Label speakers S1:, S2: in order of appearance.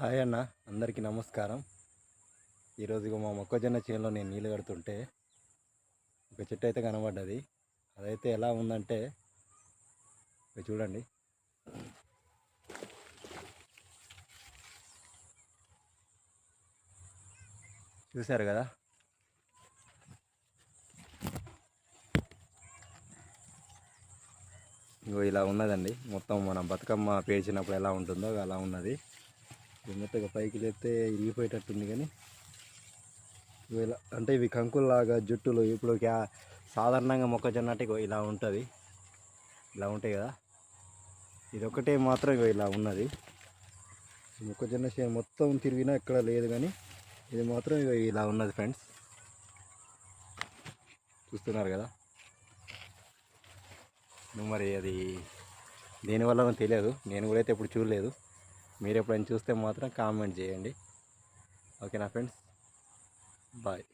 S1: Hi అన్న అందరికీ నమస్కారం. ఈరోజు మా మొక్కజొన్న చేనులో నేను నీళ్ళు కడుతుంటే ఒక చెట్టు అయితే కనబడ్డది. అదైతే ఎలా ఉందంటే ఇక చూడండి. చూశారు కదా? ఇగో ఇలా ఉన్నదండి. మొత్తం మన బతుకమ్మ పేర్చినప్పుడు ఎలా ఉంటుందో అలా ఉన్నది. మెత్తగా పైకి లేస్తే ఇరిగిపోయేటట్టుంది కానీ ఇలా అంటే ఇవి కంకుల్లాగా జుట్టులు ఇప్పుడు సాధారణంగా మొక్కజొన్న అంటే ఇగో ఇలా ఉంటుంది. ఇలా ఉంటాయి కదా. ఇది మాత్రం ఇగో ఇలా ఉన్నది. మొక్కజొన్న చేను మొత్తం తిరిగినా ఎక్కడ లేదు కానీ ఇది మాత్రం ఇగో ఇలా ఉన్నది ఫ్రెండ్స్. చూస్తున్నారు కదా. నువ్వు మరి అది దేనివల్ల తెలియదు. నేను కూడా అయితే ఇప్పుడు చూడలేదు. మీరు ఎప్పుడైనా చూస్తే మాత్రం కామెంట్ చేయండి. ఓకేనా ఫ్రెండ్స్? బాయ్.